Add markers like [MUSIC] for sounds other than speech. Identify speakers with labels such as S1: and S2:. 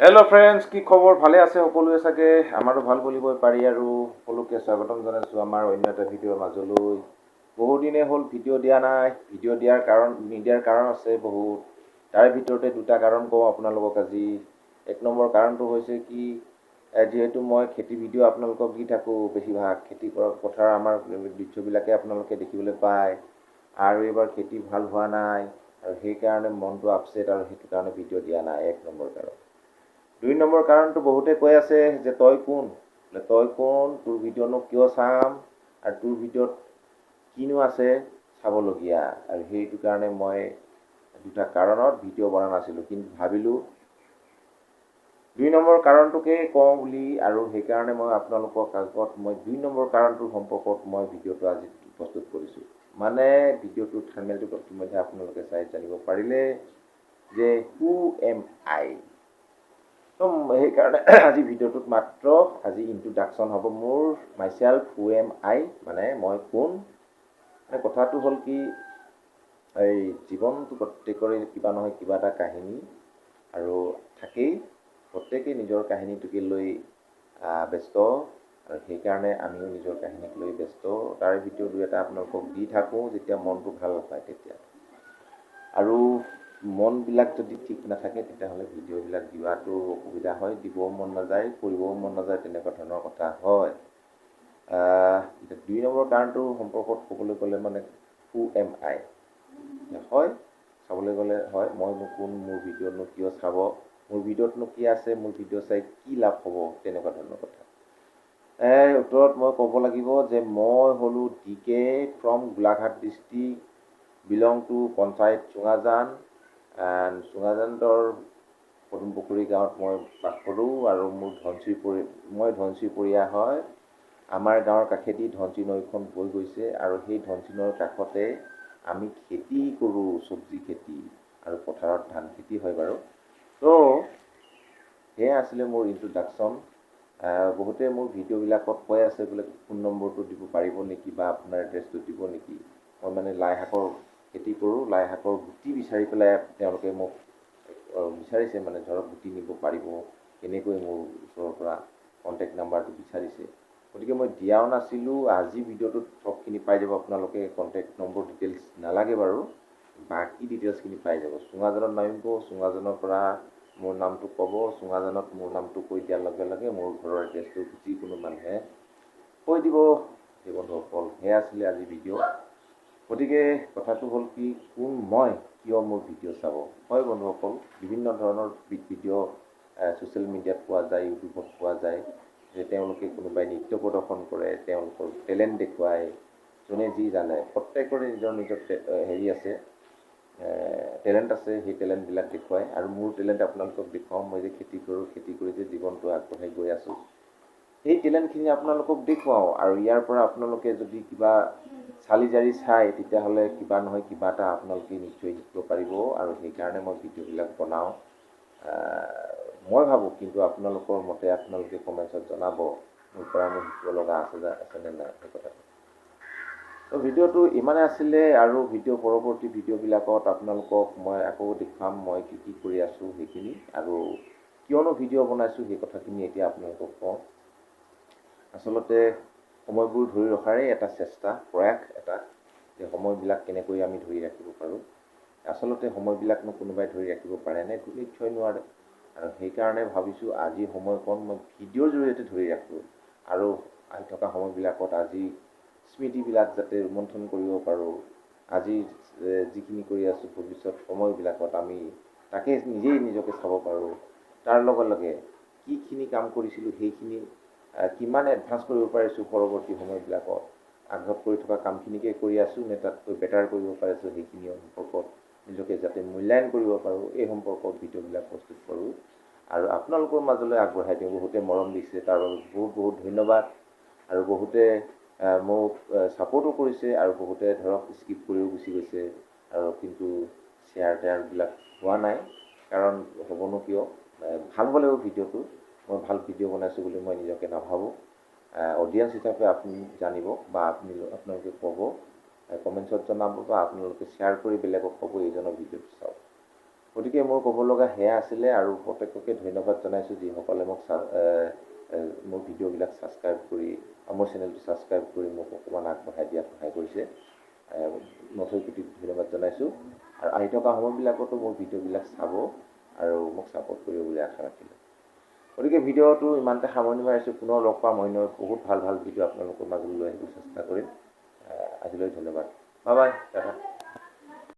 S1: Hello friends কি খবৰ? ভালে আছে সকলোৱে চাগে? আমাৰো ভাল বুলিবই পাৰি আৰু সকলোকে স্বাগতম জনাইছোঁ আমাৰ অন্য এটা ভিডিঅ'ৰ মাজলৈ। বহুদিনে হ'ল ভিডিঅ' দিয়া নাই। ভিডিঅ' দিয়াৰ কাৰণ নিদিয়াৰ কাৰণ আছে বহুত। তাৰে ভিতৰতে দুটা কাৰণ কওঁ আপোনালোকক আজি। এক নম্বৰ কাৰণটো হৈছে কি যিহেতু মই খেতি ভিডিঅ' আপোনালোকক দি থাকোঁ বেছিভাগ। খেতি কৰা পথাৰ আমাৰ দৃশ্যবিলাকে আপোনালোকে দেখিবলৈ পায়। আৰু এইবাৰ খেতি ভাল হোৱা নাই। আৰু সেইকাৰণে মনটো আপছেট আৰু সেইটো কাৰণে ভিডিঅ' দিয়া নাই। এক নম্বৰ কাৰণ। দুই নম্বৰ কাৰণটো বহুতে কৈ আছে যে তই কোন? বোলে তই কোন? তোৰ ভিডিঅ'নো কিয় চাম? আৰু তোৰ ভিডিঅ'ত কিনো আছে চাবলগীয়া? আৰু সেইটো কাৰণে মই দুটা কাৰণত ভিডিঅ' বনা নাছিলোঁ কিন্তু ভাবিলোঁ দুই নম্বৰ কাৰণটোকে কওঁ বুলি আৰু সেইকাৰণে মই আপোনালোকক আগত মই দুই নম্বৰ কাৰণটোৰ সম্পৰ্কত মই ভিডিঅ'টো আজি প্ৰস্তুত কৰিছোঁ। মানে ভিডিঅ'টোৰ থাৰ্মেলটো ইতিমধ্যে আপোনালোকে চাই জানিব পাৰিলে যে হু এম আই ত' সেইকাৰণে [CLEARS THROAT] আজি ভিডিঅ'টোত মাত্ৰ আজি ইন্ট্ৰডাকশ্যন হ'ব মোৰ মাইছেল্ফ হু এম আই মানে মই কোন? মানে কথাটো হ'ল কি এই জীৱনটো প্ৰত্যেকৰে কিবা নহয় কিবা এটা কাহিনী আৰু থাকেই। প্ৰত্যেকেই নিজৰ কাহিনীটোকে লৈ ব্যস্ত আৰু সেইকাৰণে আমিও নিজৰ কাহিনীক লৈ ব্যস্ত। তাৰে ভিডিঅ' দুই এটা আপোনালোকক দি থাকোঁ যেতিয়া মনটো ভাল নাপায় তেতিয়া। আৰু মনবিলাক যদি ঠিক নাথাকে তেতিয়াহ'লে ভিডিঅ'বিলাক দিয়াটো অসুবিধা হয়। দিবও মন নাযায় কৰিবও মন নাযায় তেনেকুৱা ধৰণৰ কথা হয়। দুই নম্বৰ কাৰণটো সম্পৰ্কত ক'বলৈ গ'লে মানে হু এম আই হয় চাবলৈ গ'লে হয় মইনো কোন মোৰ ভিডিঅ'নো কিয় চাব মোৰ ভিডিঅ'তনো কি আছে মোৰ ভিডিঅ' চাই কি লাভ হ'ব তেনেকুৱা ধৰণৰ কথা। উত্তৰত মই ক'ব লাগিব যে মই হ'লোঁ D K from Golaghat district belong to panchayat Chungajan চুঙাজানৰ Padumpukhuri গাঁৱত মই বাস কৰোঁ আৰু মোৰ ধনশিৰি পৰি মই ধনশিৰিপৰীয়া হয়। আমাৰ গাঁৱৰ কাষেদি ধনশিৰি নৈখন বৈ গৈছে আৰু সেই ধনশিৰি নৈৰ কাষতে আমি খেতি কৰোঁ চব্জি খেতি আৰু পথাৰত ধান খেতি হয় বাৰু। ত' সেয়া আছিলে মোৰ ইন্ট্ৰডাকশ্যন বহুতে মোৰ ভিডিঅ'বিলাকত কৈ আছে বোলে ফোন নম্বৰটো দিব পাৰিব নেকি বা আপোনাৰ এড্ৰেছটো দিব নেকি। মই মানে লাই শাকৰ খেতি কৰোঁ লাই শাকৰ গুটি বিচাৰি পেলাই তেওঁলোকে মোক বিচাৰিছে মানে ধৰক গুটি নিব পাৰিব কেনেকৈ মোৰ ওচৰৰ পৰা কণ্টেক্ট নাম্বাৰটো বিচাৰিছে। গতিকে মই দিয়াও নাছিলোঁ আজি ভিডিঅ'টোত চবখিনি পাই যাব আপোনালোকে কণ্টেক্ট নম্বৰ ডিটেইলছ নালাগে বাৰু বাকী ডিটেইলছখিনি পাই যাব। চুঙাজানত নামিব চুঙাজানৰ পৰা মোৰ নামটো ক'ব চুঙাজানত মোৰ নামটো কৈ দিয়াৰ লগে লগে মোৰ ঘৰৰ এড্ৰেছটো যিকোনো মানুহে কৈ দিব। সেই বন্ধুসকল সেয়া আছিলে আজি ভিডিঅ' গতিকে কথাটো হ'ল কি কোন মই কিয় মোৰ ভিডিঅ' চাব? হয় বন্ধুসকল বিভিন্ন ধৰণৰ ভিডিঅ' ছ'চিয়েল মিডিয়াত পোৱা যায় ইউটিউবত পোৱা যায় যে তেওঁলোকে কোনোবাই নৃত্য প্ৰদৰ্শন কৰে তেওঁলোকৰ টেলেণ্ট দেখুৱায় যোনে যি জানে প্ৰত্যেকৰে নিজৰ নিজৰ হেৰি আছে টেলেণ্ট আছে সেই টেলেণ্টবিলাক দেখুৱায়। আৰু মোৰ টেলেণ্ট আপোনালোকক দেখুৱাওঁ মই যে খেতি কৰোঁ খেতি কৰি যে জীৱনটো আগবঢ়াই গৈ আছোঁ। সেই টেলেণ্টখিনি আপোনালোকক দেখুৱাওঁ। আৰু ইয়াৰ পৰা আপোনালোকে যদি কিবা চালি জাৰি চায় তেতিয়াহ'লে কিবা নহয় কিবা এটা আপোনালোকে নিশ্চয় শিকিব পাৰিব আৰু সেইকাৰণে মই ভিডিঅ'বিলাক বনাওঁ। মই ভাবোঁ কিন্তু আপোনালোকৰ মতে আপোনালোকে কমেণ্টছত জনাব মোৰ পৰা মোৰ শিকিব লগা আছে আছেনে নাই সেই কথাটো। ত' ভিডিঅ'টো ইমানে আছিলে আৰু ভিডিঅ' পৰৱৰ্তী ভিডিঅ'বিলাকত আপোনালোকক মই আকৌ দেখুৱাম মই কি কি কৰি আছোঁ সেইখিনি আৰু কিয়নো ভিডিঅ' বনাইছোঁ সেই কথাখিনি এতিয়া আপোনালোকক কওঁ। আচলতে সময়বোৰ ধৰি ৰখাৰেই এটা চেষ্টা প্ৰয়াস এটা যে সময়বিলাক কেনেকৈ আমি ধৰি ৰাখিব পাৰোঁ। আচলতে সময়বিলাকনো কোনোবাই ধৰি ৰাখিব পাৰেনে নিশ্চয় নোৱাৰে। আৰু সেইকাৰণে ভাবিছোঁ আজি সময়কণ মই ভিডিঅ'ৰ জৰিয়তে ধৰি ৰাখোঁ। আৰু আহি থকা সময়বিলাকত আজি স্মৃতিবিলাক যাতে ৰোমন্থন কৰিব পাৰোঁ। আজি যিখিনি কৰি আছোঁ ভৱিষ্যত সময়বিলাকত আমি তাকে নিজেই নিজকে চাব পাৰোঁ। তাৰ লগে লগে কিখিনি কাম কৰিছিলোঁ সেইখিনি কিমান এডভান্স কৰিব পাৰিছোঁ পৰৱৰ্তী সময়বিলাকত? আগত কৰি থকা কামখিনিকে কৰি আছোঁ নে তাতকৈ বেটাৰ কৰিব পাৰিছোঁ সেইখিনি সম্পৰ্কত নিজকে যাতে মূল্যায়ন কৰিব পাৰোঁ এই সম্পৰ্কত ভিডিঅ'বিলাক প্ৰস্তুত কৰোঁ। আৰু আপোনালোকৰ মাজলৈ আগবঢ়াই দিওঁ বহুতে মৰম দিছে তাৰ বাবে বহুত বহুত ধন্যবাদ। আৰু বহুতে মোক ছাপৰ্টো কৰিছে আৰু বহুতে ধৰক স্কিপ কৰিও গুচি গৈছে। আৰু কিন্তু শ্বেয়াৰ টেয়াৰবিলাক হোৱা নাই কাৰণ হ'বনো কিয়? ভাল হ'ব লাগিব ভিডিঅ'টো মই ভাল ভিডিঅ' বনাইছোঁ বুলি মই নিজকে নাভাবোঁ। অডিয়েঞ্চ হিচাপে আপুনি জানিব বা আপুনি আপোনালোকে ক'ব। কমেণ্টছত জনাব বা আপোনালোকে শ্বেয়াৰ কৰি বেলেগক ক'ব এইজনৰ ভিডিঅ'টো চাওক। গতিকে মোৰ ক'ব লগা সেয়া আছিলে আৰু প্ৰত্যেককে ধন্যবাদ জনাইছোঁ যিসকলে মোক মোৰ ভিডিঅ'বিলাক ছাবস্ক্ৰাইব কৰি মোৰ চেনেলটো ছাবস্ক্ৰাইব কৰি মোক অকণমান আগবঢ়াই দিয়াত সহায় কৰিছে। নথৈ কোটি ধন্যবাদ জনাইছোঁ। আৰু আহি থকা সময়বিলাকতো মোৰ ভিডিঅ'বিলাক চাব আৰু মোক ছাপোৰ্ট কৰিব বুলি আশা ৰাখিলোঁ। গতিকে ভিডিঅ'টো ইমানতে সামৰণি মাৰিছোঁ পুনৰ লগ পাম। অন্য বহুত ভাল ভাল ভিডিঅ' আপোনালোকৰ মাজলৈ লৈ আহিবলৈ চেষ্টা কৰিম। আজিলৈ ধন্যবাদ। Bye bye Tata.